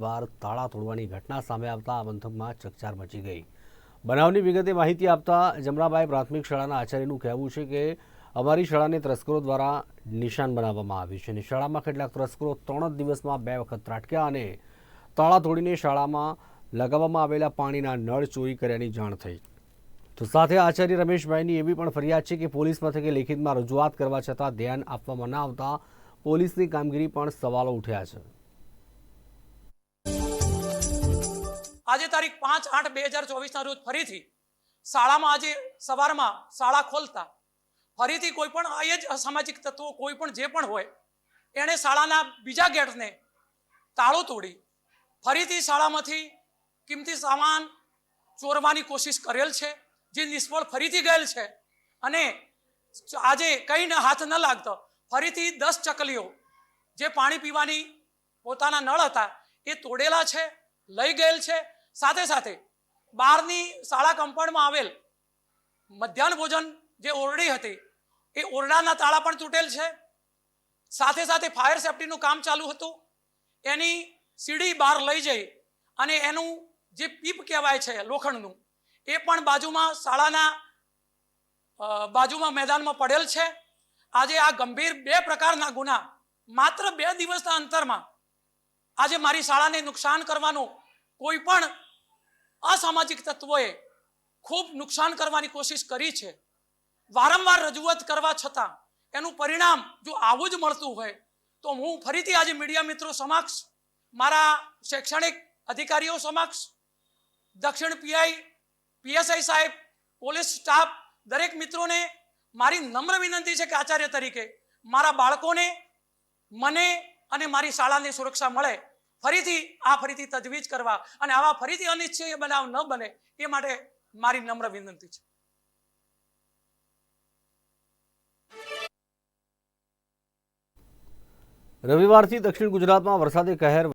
વાર તાળા તોડવાની ઘટના સામે આવતા આ પંથકમાં ચકચાર મચી ગઈ. બનાવની વિગતે માહિતી આપતા જમરાબાઈ પ્રાથમિક શાળાના આચાર્યનું કહેવું છે કે અમારી શાળાને તસ્કરો દ્વારા નિશાન બનાવવામાં આવ્યું છે અને શાળામાં કેટલાક તસ્કરો ત્રણ જ દિવસમાં બે વખત ત્રાટક્યા અને તાળા તોડીને શાળામાં લગાવવામાં આવેલા પાણીના નળ ચોરી કર્યાની જાણ થઈ. તો સાથે આચાર્ય રમેશભાઈની એવી પણ ફરિયાદ છે કે પોલીસ મથકે લેખિતમાં રજૂઆત કરવા છતાં ધ્યાન આપવામાં ન આવતા પોલીસની કામગીરી પણ સવાલો ઉઠ્યા છે. આજે તારીખ પાંચ આઠ બે હજાર ચોવીસના રોજ ફરીથી શાળામાં આજે સવારમાં શાળા ખોલતા. ફરીથી કોઈ પણ એ જ અસામાજિક તત્વો, કોઈ પણ જે પણ હોય, એણે શાળાના બીજા ગેટને તાળું તોડી, ફરીથી શાળામાંથી કિંમતી સામાન ચોરવાની કોશિશ કરેલ છે, જે નિષ્ફળ ફરીથી ગયેલ છે અને આજે કંઈ હાથ ન લાગતો, ફરીથી દસ ચકલીઓ જે પાણી પીવાની પોતાના નળ હતા, એ તોડેલા છે, લઈ ગયેલ છે સાથે સાથે બહારની શાળા કમ્પાઉન્ડમાં આવેલ મધ્યાહન ભોજન જે ઓરડી હતી, એ ઓરડાના તાળા પણ તૂટેલ છે. સાથે સાથે ફાયર સેફટીનું કામ ચાલુ હતું. એની સીડી બહાર લઈ જઈ અને એનું જે પીપ કહેવાય છે લોખંડનું, એ પણ બાજુમાં શાળાના બાજુમાં મેદાનમાં પડેલ છે. આજે આ ગંભીર બે પ્રકારના ગુના, માત્ર બે દિવસના અંતરમાં આજે મારી શાળાને નુકસાન કરવાનો કોઈ પણ અસામાજિક તત્વોએ ખૂબ નુકસાન કરવાની કોશિશ કરી છે. વારંવાર રજૂઆત કરવા છતાં એનું પરિણામ જો આવું જ મળતું હોય, તો હું ફરીથી આજે મીડિયા મિત્રો સમક્ષ, મારા શૈક્ષણિક અધિકારીઓ સમક્ષ, દક્ષિણ પીઆઈ, પીએસઆઈ સાહેબ, પોલીસ સ્ટાફ, દરેક મિત્રોને મારી નમ્ર વિનંતી છે કે આચાર્ય તરીકે મારા બાળકોને મને અને મારી શાળાની સુરક્ષા મળે. ફરીથી આ ફરીથી તજવીજ કરવા અને આવા ફરીથી અનિશ્ચય બનાવ ન બને એ માટે મારી નમ્ર વિનંતી છે. રવિવારથી દક્ષિણ ગુજરાતમાં વરસાદે કહેર